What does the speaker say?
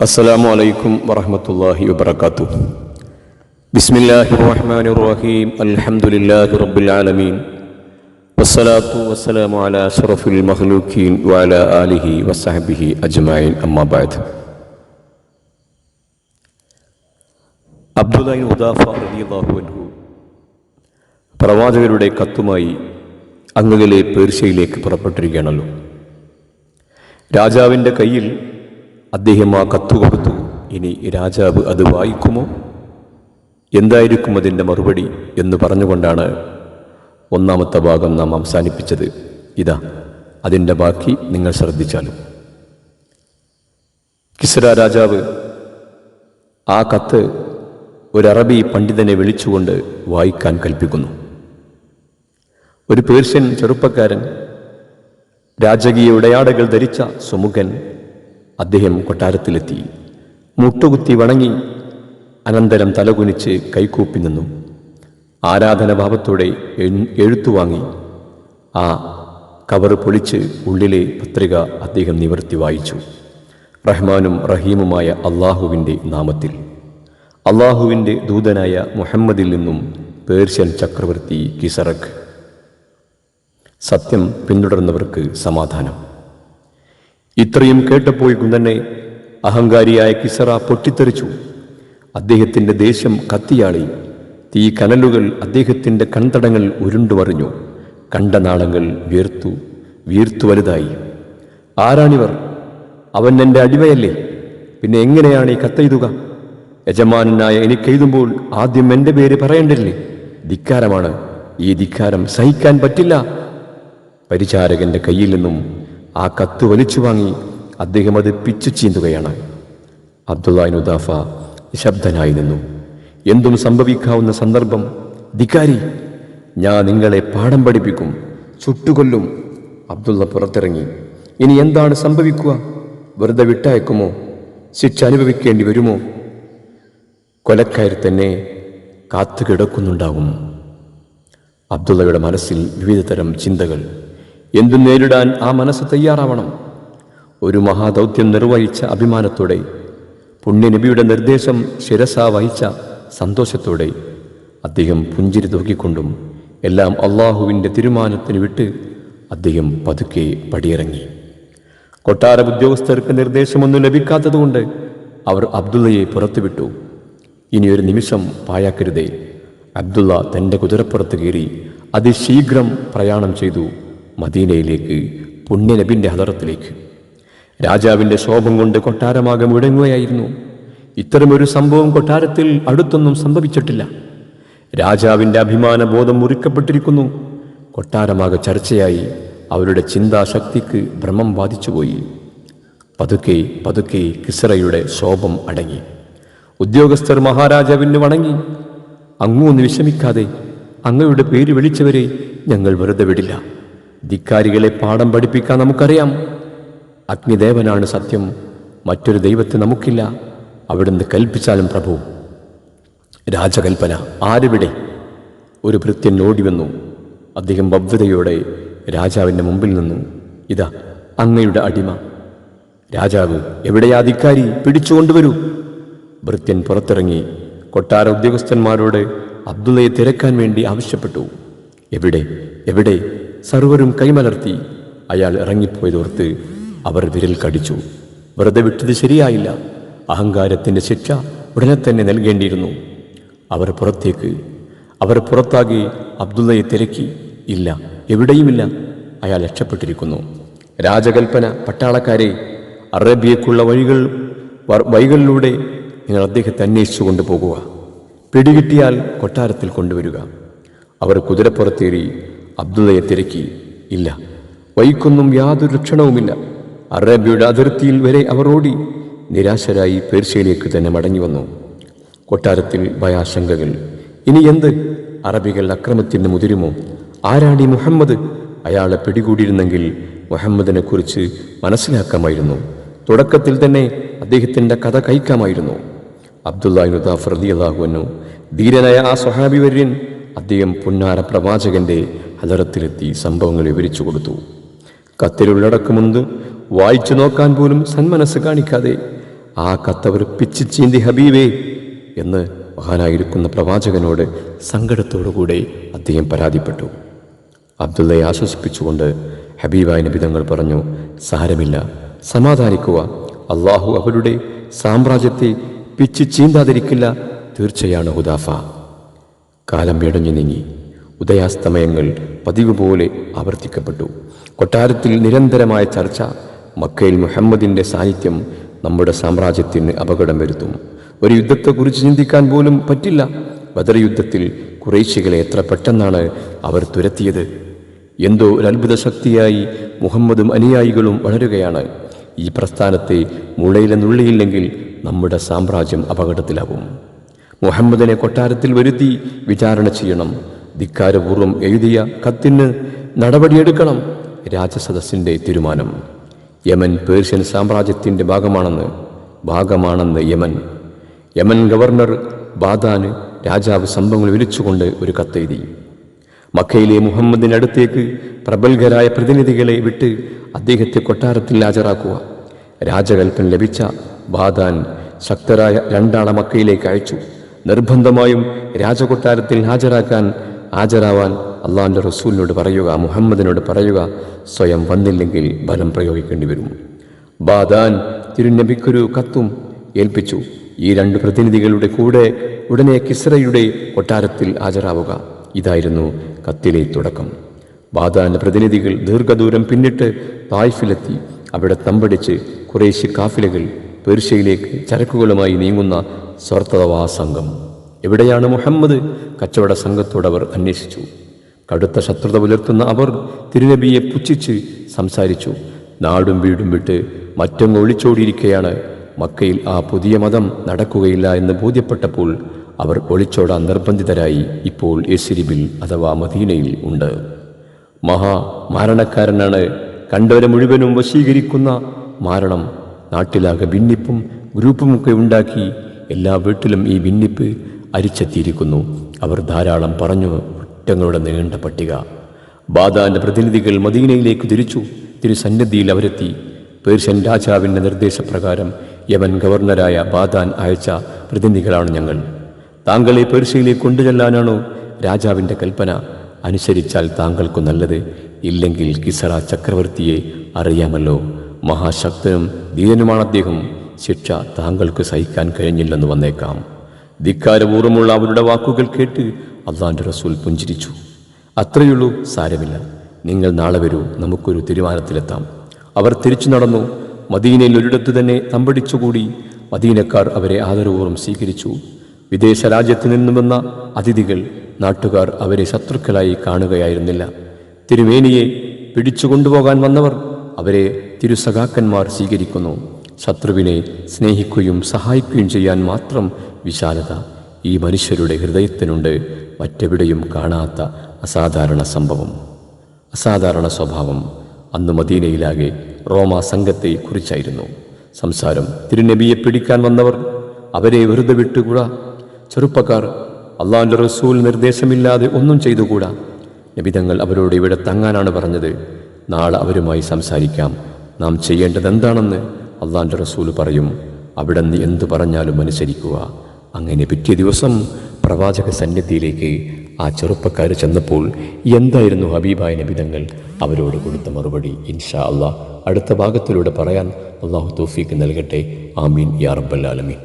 അസ്സലാമു അലൈക്കും വറഹമത്തല്ലാഹി വബർക്കാത്തു ബിസ്മില്ലാഹി റഹ്മാൻ റഹീം അൽഹംദുലില്ലാഹി റബ്ബിൽ ആലമീൻ. വസ്സലാത്തു വസ്സലാമു അല അഷ്റഫുൽ മഹ്ലൂക്കീൻ വാല ആലിഹി വസാഹബിഹി അജ്മഈൻ. അമ്മാബാദ് ബഅദ്. ഉദാഫ പ്രവാചകരുടെ കത്തുമായി അങ്ങകലെ പേർഷ്യയിലേക്ക് പുറപ്പെട്ടിരിക്കുകയാണല്ലോ. രാജാവിന്റെ കയ്യിൽ അദ്ദേഹം ആ കത്ത് കൊടുത്തു. ഇനി രാജാവ് അത് വായിക്കുമോ? എന്തായിരിക്കും അതിന്റെ മറുപടി എന്ന് പറഞ്ഞുകൊണ്ടാണ് ഒന്നാമത്തെ ഭാഗം നാം അവസാനിപ്പിച്ചത്. ഇതാ അതിന്റെ ബാക്കി നിങ്ങൾ ശ്രദ്ധിച്ചാലും. കിസ്ര രാജാവ് ആ കത്ത് ഒരു അറബി പണ്ഡിതനെ വിളിച്ചുകൊണ്ട് വായിക്കാൻ കൽപ്പിക്കുന്നു. ഒരു പേർഷ്യൻ ചെറുപ്പക്കാരൻ രാജകീയ ഉടയാടകൾ ധരിച്ച സുമുഖൻ അദ്ദേഹം കൊട്ടാരത്തിലെത്തി. മുട്ടുകുത്തി വണങ്ങി അനന്തരം തലകുനിച്ച് കൈകൂപ്പി നിന്നു. ആരാധനഭാവത്തോടെ എഴ്- എഴുത്തു വാങ്ങി. ആ കവർ പൊളിച്ച് ഉള്ളിലെ പത്രിക അദ്ദേഹം നിവർത്തി വായിച്ചു. റഹ്മാനും റഹീമുമായ അള്ളാഹുവിന്റെ നാമത്തിൽ. അള്ളാഹുവിന്റെ ദൂതനായ മുഹമ്മദിൽ നിന്നും പേർഷ്യൻ ചക്രവർത്തി കിസറഖ്. സത്യം പിന്തുടർന്നവർക്ക് സമാധാനം. ഇത്രയും കേട്ടപ്പോഴേക്കും തന്നെ അഹങ്കാരിയായ കിസറ പൊട്ടിത്തെറിച്ചു. അദ്ദേഹത്തിന്റെ ദേശം കത്തിയാളി. തീ കനലുകൾ അദ്ദേഹത്തിന്റെ കൺതടങ്ങൾ ഉരുണ്ടുമറിഞ്ഞു. കണ്ട നാളങ്ങൾ വീർത്തു വീർത്തു വലുതായി. ആരാണിവർ? അവൻ എന്റെ അടിമയല്ലേ? പിന്നെ എങ്ങനെയാണ് ഈ കത്തെഴുതുക യജമാനായ എനിക്കെഴുതുമ്പോൾ ആദ്യം എന്റെ പേര് പറയേണ്ടല്ലേ ധിക്കാരമാണ്. ഈ ധിക്കാരം സഹിക്കാൻ പറ്റില്ല. പരിചാരകന്റെ കയ്യിൽ നിന്നും ആ കത്ത് വലിച്ചു വാങ്ങി അദ്ദേഹം അത് പിച്ചു ചീന്തുകയാണ്. അബ്ദുല്ലാൻ നുദാഫ നിശബ്ദനായി നിന്നു. എന്തും സംഭവിക്കാവുന്ന സന്ദർഭം ധിക്കാരി ഞാൻ നിങ്ങളെ പാഠം പഠിപ്പിക്കും ചുട്ടുകൊല്ലും. അബ്ദുള്ള പുറത്തിറങ്ങി. ഇനി എന്താണ് സംഭവിക്കുക? വെറുതെ വിട്ടയക്കുമോ? ശിക്ഷ അനുഭവിക്കേണ്ടി വരുമോ? കൊലക്കാരി തന്നെ കാത്തുകിടക്കുന്നുണ്ടാകും അബ്ദുള്ളയുടെ മനസ്സിൽ വിവിധതരം ചിന്തകൾ. എന്തു നേരിടാൻ ആ മനസ്സ് തയ്യാറാവണം? ഒരു മഹാദൗത്യം നിർവഹിച്ച അഭിമാനത്തോടെ പുണ്യനബിയുടെ നിർദ്ദേശം ശിരസ വഹിച്ച സന്തോഷത്തോടെ അദ്ദേഹം പുഞ്ചിരി തൂക്കിക്കൊണ്ടും എല്ലാം അള്ളാഹുവിന്റെ തീരുമാനത്തിന് വിട്ട് അദ്ദേഹം പതുക്കെ പടിയിറങ്ങി. കൊട്ടാര ഉദ്യോഗസ്ഥർക്ക് നിർദ്ദേശമൊന്നും ലഭിക്കാത്തതുകൊണ്ട് അവർ അബ്ദുള്ളയെ പുറത്തുവിട്ടു. ഇനിയൊരു നിമിഷം പായാക്കരുതേ അബ്ദുള്ള തന്റെ കുതിരപ്പുറത്ത് കയറി അതിശീഘ്രം പ്രയാണം ചെയ്തു. മദീനയിലേക്ക് പുണ്യനബിന്റെ ഹദറത്തിലേക്ക് രാജാവിന്റെ ശോഭം കൊണ്ട് കൊട്ടാരമാകെ മുഴങ്ങുകയായിരുന്നു. ഇത്തരമൊരു സംഭവം കൊട്ടാരത്തിൽ അടുത്തൊന്നും സംഭവിച്ചിട്ടില്ല. രാജാവിന്റെ അഭിമാനബോധം മുറിക്കപ്പെട്ടിരിക്കുന്നു. കൊട്ടാരമാകെ ചർച്ചയായി അവരുടെ ചിന്താശക്തിക്ക് ഭ്രമം ബാധിച്ചുപോയി. പതുക്കെ പതുക്കെ കിസറയുടെ ശോഭം അടങ്ങി. ഉദ്യോഗസ്ഥർ മഹാരാജാവിന് വണങ്ങി. അങ്ങൂന്ന് വിഷമിക്കാതെ അങ്ങയുടെ പേര് വിളിച്ചവരെ ഞങ്ങൾ വെറുതെ വിടില്ല. ധിക്കാരികളെ പാഠം പഠിപ്പിക്കാൻ നമുക്കറിയാം. അഗ്നിദേവനാണ് സത്യം. മറ്റൊരു ദൈവത്തെ നമുക്കില്ല. അവിടുന്ന് കൽപ്പിച്ചാലും പ്രഭു. രാജകൽപ്പന ആരിവിടെ? ഒരു ഭൃത്യൻ ഓടി വന്നു. അദ്ദേഹം ഭവ്യതയോടെ രാജാവിന്റെ മുമ്പിൽ നിന്നു ഇതാ അങ്ങയുടെ അടിമ. രാജാവ് എവിടെയാ ധിക്കാരി? പിടിച്ചുകൊണ്ടുവരൂ ഭൃത്യൻ പുറത്തിറങ്ങി. കൊട്ടാര ഉദ്യോഗസ്ഥന്മാരോട് അബ്ദുള്ളയെ തിരക്കാൻ വേണ്ടി ആവശ്യപ്പെട്ടു. എവിടെ? എവിടെ? സർവരും കൈമലർത്തി അയാൾ ഇറങ്ങിപ്പോയതോർത്ത് അവർ വിരൽ കടിച്ചു. വെറുതെ വിട്ടത് ശരിയായില്ല. അഹങ്കാരത്തിന്റെ ശിക്ഷ ഉടനെ തന്നെ നൽകേണ്ടിയിരുന്നു. അവർ പുറത്തേക്ക് അവർ പുറത്താകെ അബ്ദുള്ളയെ തിരക്കി. ഇല്ല എവിടെയുമില്ല. അയാൾ രക്ഷപ്പെട്ടിരിക്കുന്നു. രാജകൽപ്പന പട്ടാളക്കാരെ അറേബ്യക്കുള്ള വഴികൾ വഴികളിലൂടെ നിങ്ങൾ അദ്ദേഹത്തെ അന്വേഷിച്ചു കൊണ്ടുപോകുക പിടികിട്ടിയാൽ കൊട്ടാരത്തിൽ കൊണ്ടുവരിക. അവർ കുതിരപ്പുറത്തേറി അബ്ദുള്ളയെ തിരക്കി. ഇല്ല. വൈക്കൊന്നും യാതൊരു ലക്ഷണവുമില്ല. അറേബ്യയുടെ അതിർത്തിയിൽ വരെ അവർ ഓടി. നിരാശരായി പേർഷ്യയിലേക്ക് തന്നെ മടങ്ങി വന്നു. കൊട്ടാരത്തിൽ ഭയാശങ്കകൾ ഇനി എന്ത്? അറബികൾ അക്രമത്തിന് മുതിരുമോ? ആരാണി മുഹമ്മദ്? അയാളെ പിടികൂടിയിരുന്നെങ്കിൽ മുഹമ്മദിനെ കുറിച്ച് മനസ്സിലാക്കാമായിരുന്നു. തുടക്കത്തിൽ തന്നെ അദ്ദേഹത്തിന്റെ കഥ കഴിക്കാമായിരുന്നു. അബ്ദുല്ലാഹുദാഫ് റലിയല്ലാഹുവനു ധീരനായ ആ സ്വഹാബി വര്യൻ അദ്ദേഹം പുന്നാര പ്രവാചകന്റെ ഹലറത്തിലെത്തി സംഭവങ്ങൾ വിവരിച്ചു കൊടുത്തു. കത്തിലുള്ളടക്കമുണ്ട്. വായിച്ചു നോക്കാൻ പോലും സന്മനസ് കാണിക്കാതെ ആ കത്തവർ പിച്ചു ചീന്തി ഹബീബേ എന്ന് മഹാനായിരിക്കുന്ന പ്രവാചകനോട് സങ്കടത്തോടുകൂടെ അദ്ദേഹം പരാതിപ്പെട്ടു. അബ്ദുള്ളയെ ആശ്വസിപ്പിച്ചുകൊണ്ട് ഹബീബായ നബിതങ്ങൾ പറഞ്ഞു സാരമില്ല സമാധാനിക്കുക. അള്ളാഹു അവരുടെ സാമ്രാജ്യത്തെ പിച്ചു ചീന്താതിരിക്കില്ല തീർച്ചയാണ് ഹുദാഫ. കാലം ഇടഞ്ഞു നീങ്ങി. ഉദയാസ്തമയങ്ങൾ പതിവ് പോലെ ആവർത്തിക്കപ്പെട്ടു. കൊട്ടാരത്തിൽ നിരന്തരമായ ചർച്ച മക്കയിൽ മുഹമ്മദിന്റെ സാന്നിധ്യം നമ്മുടെ സാമ്രാജ്യത്തിന് അപകടം വരുത്തും. ഒരു യുദ്ധത്തെക്കുറിച്ച് ചിന്തിക്കാൻ പോലും പറ്റില്ല. ബദർ യുദ്ധത്തിൽ കുറേശികളെ എത്ര പെട്ടെന്നാണ് അവർ തുരത്തിയത്. എന്തോ ഒരു അത്ഭുത ശക്തിയായി മുഹമ്മദും അനുയായികളും വളരുകയാണ്. ഈ പ്രസ്ഥാനത്തെ മുളയിലെ നുള്ളിയില്ലെങ്കിൽ നമ്മുടെ സാമ്രാജ്യം അപകടത്തിലാവും. മുഹമ്മദിനെ കൊട്ടാരത്തിൽ വരുത്തി വിചാരണ ചെയ്യണം. ധിക്കാരപൂർവം എഴുതിയ കത്തിന് നടപടിയെടുക്കണം രാജസദസ്സിന്റെ തീരുമാനം. യമൻ പേർഷ്യൻ സാമ്രാജ്യത്തിന്റെ ഭാഗമാണെന്ന് ഭാഗമാണെന്ന് യമൻ. യമൻ ഗവർണർ ബാദാന് രാജാവ് സംഭവങ്ങൾ വിളിച്ചുകൊണ്ട് ഒരു കത്തെഴുതി. മക്കയിലെ മുഹമ്മദിന്റെ അടുത്തേക്ക് പ്രതിനിധികളെ വിട്ട് അദ്ദേഹത്തെ കൊട്ടാരത്തിൽ ഹാജരാക്കുക. രാജകൽപ്പന ലഭിച്ച ബാദാൻ ശക്തരായ രണ്ടാളെ മക്കയിലേക്ക് അയച്ചു. നിർബന്ധമായും രാജകൊട്ടാരത്തിൽ ഹാജരാക്കാൻ ഹാജരാവാൻ അള്ളാഹുന്റെ റസൂലിനോട് പറയുക മുഹമ്മദിനോട് പറയുക സ്വയം വന്നില്ലെങ്കിൽ ബലം പ്രയോഗിക്കേണ്ടി വരും. ബാദാൻ തിരുനബിക്കൊരു കത്തും ഏൽപ്പിച്ചു. ഈ രണ്ട് പ്രതിനിധികളുടെ കൂടെ ഉടനെ കിസ്രയുടെ കൊട്ടാരത്തിൽ ഹാജരാവുക. ഇതായിരുന്നു കത്തിലെ തുടക്കം. ബാദാന്റെ പ്രതിനിധികൾ ദീർഘദൂരം പിന്നിട്ട് തായ്ഫിലെത്തി. അവിടെ തമ്പടിച്ച് കുറേശ്ശി കാഫിലകൾ പേർഷ്യയിലേക്ക് ചരക്കുകളുമായി നീങ്ങുന്ന സ്വർത്തവാ സംഘം എവിടെയാണ് മുഹമ്മദ്? കച്ചവട സംഘത്തോടവർ അന്വേഷിച്ചു. കടുത്ത ശത്രുത പുലർത്തുന്ന അവർ തിരുനബിയെ പുച്ഛിച്ച് സംസാരിച്ചു. നാടും വീടും വിട്ട് മറ്റങ്ങ് ഒളിച്ചോടിയിരിക്കുകയാണ് മക്കയിൽ ആ പുതിയ മതം നടക്കുകയില്ല എന്ന് ബോധ്യപ്പെട്ടപ്പോൾ അവർ ഒളിച്ചോടാൻ നിർബന്ധിതരായി. ഇപ്പോൾ എസിരിബിൽ അഥവാ മദീനയിൽ ഉണ്ട്. മഹാ മാരണക്കാരനാണ്. കണ്ടവരെ മുഴുവനും വശീകരിക്കുന്ന മാരണം. നാട്ടിലാകെ ഭിന്നിപ്പും ഗ്രൂപ്പുമൊക്കെ ഉണ്ടാക്കി എല്ലാ വീട്ടിലും ഈ ഭിന്നിപ്പ് അരിച്ചെത്തിയിരിക്കുന്നു. അവർ ധാരാളം പറഞ്ഞു കുറ്റങ്ങളുടെ നീണ്ട പട്ടിക. ബാദാന്റെ പ്രതിനിധികൾ മദീനയിലേക്ക് തിരിച്ചു. തിരുസന്നിധിയിൽ അവരെത്തി. പേർഷ്യൻ രാജാവിന്റെ നിർദ്ദേശപ്രകാരം യമൻ ഗവർണറായ ബാദാൻ അയച്ച പ്രതിനിധികളാണ് ഞങ്ങൾ. താങ്കളെ പേർഷ്യയിലേക്ക് കൊണ്ടുചെല്ലാനാണോ രാജാവിന്റെ കൽപ്പന? അനുസരിച്ചാൽ താങ്കൾക്കു നല്ലത്. ഇല്ലെങ്കിൽ കിസറ ചക്രവർത്തിയെ അറിയാമല്ലോ. മഹാശക്തനും ധീരനുമാണ് അദ്ദേഹം. ശിക്ഷ താങ്കൾക്ക് സഹിക്കാൻ കഴിഞ്ഞില്ലെന്ന് വന്നേക്കാം. ധിക്കാരപൂർവമുള്ള അവരുടെ വാക്കുകൾ കേട്ട് അള്ളാന്റെ റസൂൽ പുഞ്ചിരിച്ചു. അത്രയുള്ളൂ സാരമില്ല. നിങ്ങൾ നാളെ വരൂ. നമുക്കൊരു തീരുമാനത്തിലെത്താം അവർ തിരിച്ചു നടന്നു. മദീനയിൽ ഒരിടത്തു തന്നെ തമ്പടിച്ചുകൂടി മദീനക്കാർ അവരെ ആദരപൂർവം സ്വീകരിച്ചു. വിദേശ രാജ്യത്തു നിന്നും വന്ന അതിഥികൾ നാട്ടുകാർ അവരെ ശത്രുക്കളായി കാണുകയായിരുന്നില്ല. തിരുമേനിയെ പിടിച്ചു കൊണ്ടുപോകാൻ വന്നവർ അവരെ തിരുസഖാക്കന്മാർ സ്വീകരിക്കുന്നു. ശത്രുവിനെ സ്നേഹിക്കുകയും സഹായിക്കുകയും ചെയ്യാൻ മാത്രം വിശാലത ഈ മനുഷ്യരുടെ ഹൃദയത്തിനുണ്ട്. മറ്റെവിടെയും കാണാത്ത അസാധാരണ സംഭവം. അസാധാരണ സ്വഭാവം അന്ന് മദീനയിലാകെ റോമ സംഘത്തെ കുറിച്ചായിരുന്നു സംസാരം തിരുനബിയെ പിടിക്കാൻ വന്നവർ അവരെ വെറുതെ വിട്ടുകൂടാ. ചെറുപ്പക്കാർ അള്ളാഹിന്റെ റസൂൽ നിർദ്ദേശമില്ലാതെ ഒന്നും ചെയ്തുകൂടാ. നബിതങ്ങൾ അവരോട് ഇവിടെ തങ്ങാനാണ് പറഞ്ഞത്. നാളെ അവരുമായി സംസാരിക്കാം. നാം ചെയ്യേണ്ടത് എന്താണെന്ന് അള്ളാഹിന്റെ റസൂൽ പറയും അവിടെ നിന്ന് എന്തു പറഞ്ഞാലും അനുസരിക്കുക. അങ്ങനെ പിറ്റേ ദിവസം പ്രവാചക സന്നിധിയിലേക്ക് ആ ചെറുപ്പക്കാർ ചെന്നപ്പോൾ എന്തായിരുന്നു ഹബീബായ നബിതങ്ങൾ? അവരോട് കൊടുത്ത മറുപടി ഇൻഷാ അള്ളാഹ് അടുത്ത ഭാഗത്തിലൂടെ പറയാൻ അള്ളാഹു തോഫീക്ക് നൽകട്ടെ. ആമീൻ യാ ആലമീൻ.